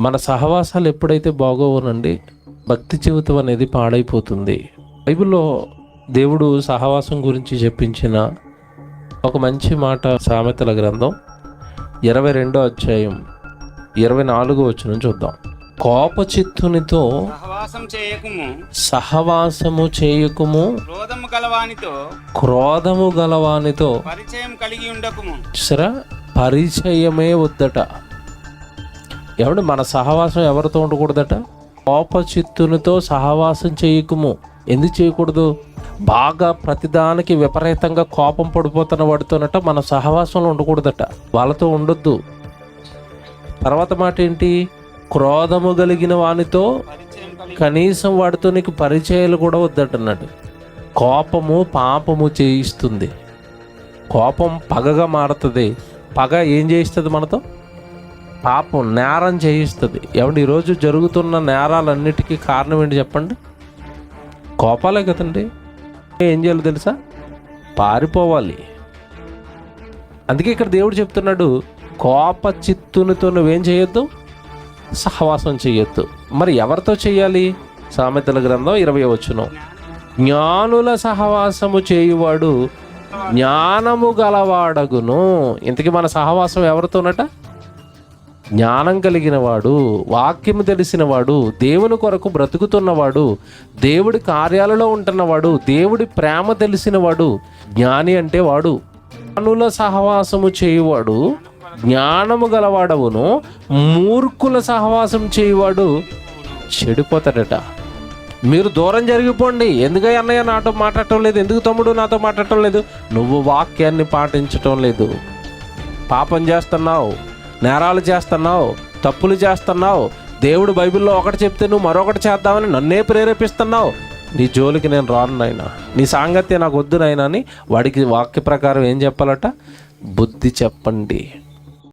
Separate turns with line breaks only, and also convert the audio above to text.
మన సహవాసాలు ఎప్పుడైతే బాగోవునండి భక్తి జీవితం అనేది పాడైపోతుంది. బైబిల్లో దేవుడు సహవాసం గురించి చెప్పించిన ఒక మంచి మాట సామెతల గ్రంథం ఇరవై రెండో అధ్యాయం ఇరవై నాలుగో వచ్చిన చూద్దాం. కోపచిత్తునితో
సహవాసం చేయకుము
సహవాసము చేయకుము
క్రోధము గలవానితో
క్రోధము గలవానితో
పరిచయం కలిగి ఉండకుము.
చూసారా? పరిచయమే వద్దట. ఏమంటే మన సహవాసం ఎవరితో ఉండకూడదట? కోపచిత్తునితో సహవాసం చేయకుము. ఎందుకు చేయకూడదు? బాగా ప్రతిదానికి విపరీతంగా కోపం పడిపోతున్న వాడితోనట మన సహవాసంలో ఉండకూడదట. వాళ్ళతో ఉండొద్దు. తర్వాత మాట ఏంటి? క్రోధము కలిగిన వానితో కనీసం వాడితో నీకు పరిచయాలు కూడా వద్దటన్నాడు. కోపము పాపము చేయిస్తుంది. కోపం పగగా మారుతుంది. పగ ఏం చేయిస్తుంది మనతో? పాపం నేరం చేయిస్తుంది. ఏమంటే ఈరోజు జరుగుతున్న నేరాలన్నిటికీ కారణం ఏంటి చెప్పండి? కోపాలే కదండి. ఏం చేయాలో తెలుసా? పారిపోవాలి. అందుకే ఇక్కడ దేవుడు చెప్తున్నాడు కోప చిత్తునితో నువ్వేం చేయొద్దు సహవాసం చేయొద్దు. మరి ఎవరితో చేయాలి? సామెతల గ్రంథం ఇరవై వచ్చును జ్ఞానుల సహవాసము చేయువాడు జ్ఞానము గలవాడగును. ఇంతకీ మన సహవాసం ఎవరితోనట? జ్ఞానం కలిగిన వాడు వాక్యము తెలిసినవాడు దేవుని కొరకు బ్రతుకుతున్నవాడు దేవుడి కార్యాలలో ఉంటున్నవాడు దేవుడి ప్రేమ తెలిసినవాడు జ్ఞాని అంటే వాడు. జ్ఞానుల సహవాసము చేయువాడు జ్ఞానము గలవాడవును మూర్ఖుల సహవాసం చేయువాడు చెడిపోతాడట. మీరు దూరం జరిగిపోండి. ఎందుకై అన్నయ్య నాతో మాట్లాడటం లేదు? ఎందుకు తమ్ముడు నాతో మాట్లాడటం లేదు? నువ్వు వాక్యాన్ని పాటించటం లేదు. పాపం చేస్తున్నావు. నేరాలు చేస్తున్నావు తప్పులు చేస్తున్నావు. దేవుడు బైబిల్లో ఒకటి చెప్తే నువ్వు మరొకటి చేద్దామని నన్నే ప్రేరేపిస్తున్నావు. నీ జోలికి నేను రాను నాయన. నీ సాంగత్యం నాకు వద్దు అని వాడికి వాక్య ప్రకారం ఏం చెప్పాలట? బుద్ధి చెప్పండి.